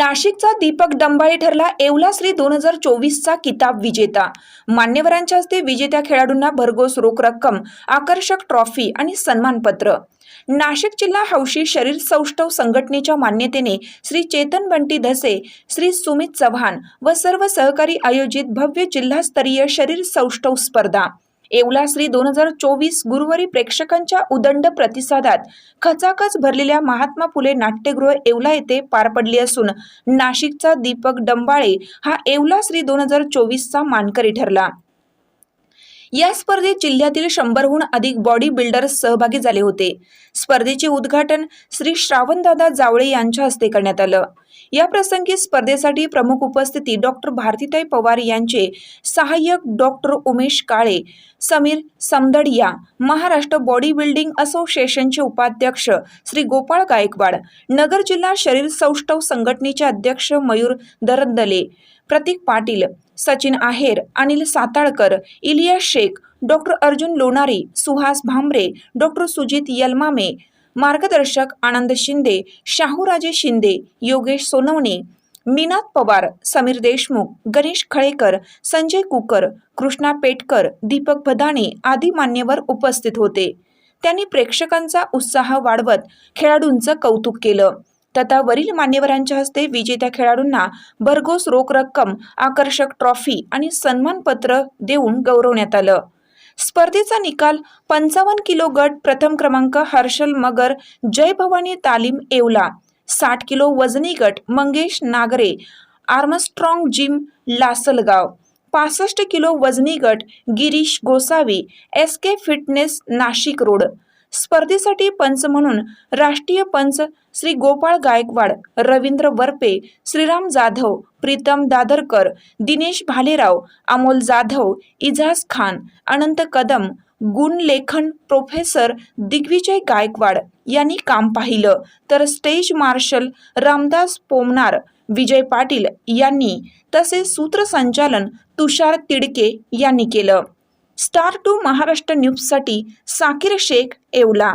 नाशिकचा दीपक डंबाळे ठरला येवला श्री दोन हजार चोवीसचा किताब विजेता. मान्यवरांच्या हस्ते विजेत्या खेळाडूंना भरघोस रोख रक्कम आकर्षक ट्रॉफी आणि सन्मानपत्र. नाशिक जिल्हा हौशी शरीर सौष्ठव संघटनेच्या मान्यतेने श्री चेतन बंटी धसे श्री सुमित चव्हाण व सर्व सहकारी आयोजित भव्य जिल्हास्तरीय शरीर सौष्ठव स्पर्धा. येवला श्री दोन हजार चोवीस गुरुवारी प्रेक्षकांच्या उदंड प्रतिसादात खचाखच भरलेल्या महात्मा फुले नाट्यगृह येवला येथे पार पडली असून नाशिकचा दीपक डंबाळे हा येवला श्री दोन हजार चोवीसचा मानकरी ठरला. या स्पर्धेत जिल्ह्यातील शंभरहून अधिक बॉडी बिल्डर्स सहभागी झाले होते. स्पर्धेचे उद्घाटन श्री श्रावणदादा जावळे यांच्या हस्ते करण्यात आलं. या प्रसंगी स्पर्धेसाठी प्रमुख उपस्थिती डॉक्टर भारतीताई पवार यांचे सहाय्यक doctor Umesh Kale Sameer Samdadiya Maharashtra body building असोसिएशनचे उपाध्यक्ष श्री गोपाळ गायकवाड नगर जिल्हा शरीर सौष्ठव संघटनेचे अध्यक्ष मयूर दरंदले प्रतीक पाटील सचिन आहेर अनिल साताळकर इलियास शेख डॉक्टर अर्जुन लोणारी सुहास भांबरे डॉक्टर सुजित यलमामे मार्गदर्शक आनंद शिंदे शाहूराजे शिंदे योगेश सोनवणे मीनाथ पवार समीर देशमुख गणेश खळेकर संजय कुकर कृष्णा पेटकर दीपक भदाणे आदी मान्यवर उपस्थित होते. त्यांनी प्रेक्षकांचा उत्साह वाढवत खेळाडूंचं कौतुक केलं. तथा वरील मान्यवरांच्या हस्ते विजेत्या खेळाडूंना भरघोस रोख रक्कम आकर्षक ट्रॉफी आणि सन्मानपत्र देऊन गौरवण्यात आलं. स्पर्धेचा निकाल पंचावन्न किलो गट प्रथम क्रमांक हर्षल मगर जय भवानी तालीम येवला. साठ किलो वजनी गट मंगेश नागरे आर्मस्ट्रॉंग जिम लासलगाव. पासष्ट किलो वजनी गट Girish Gosavi S K fitness Nashik road. स्पर्धेसाठी पंच म्हणून राष्ट्रीय पंच श्री गोपाळ गायकवाड रवींद्र बर्पे श्रीराम जाधव प्रीतम दादरकर दिनेश भालेराव अमोल जाधव इजाज खान अनंत कदम गुणलेखन प्रोफेसर दिग्विजय गायकवाड यांनी काम पाहिलं. तर स्टेज मार्शल रामदास पोमनार विजय पाटील यांनी तसेच सूत्रसंचालन तुषार तिडके यांनी केलं. स्टार टू महाराष्ट्र न्यूजसाठी साकीर शेख येवला.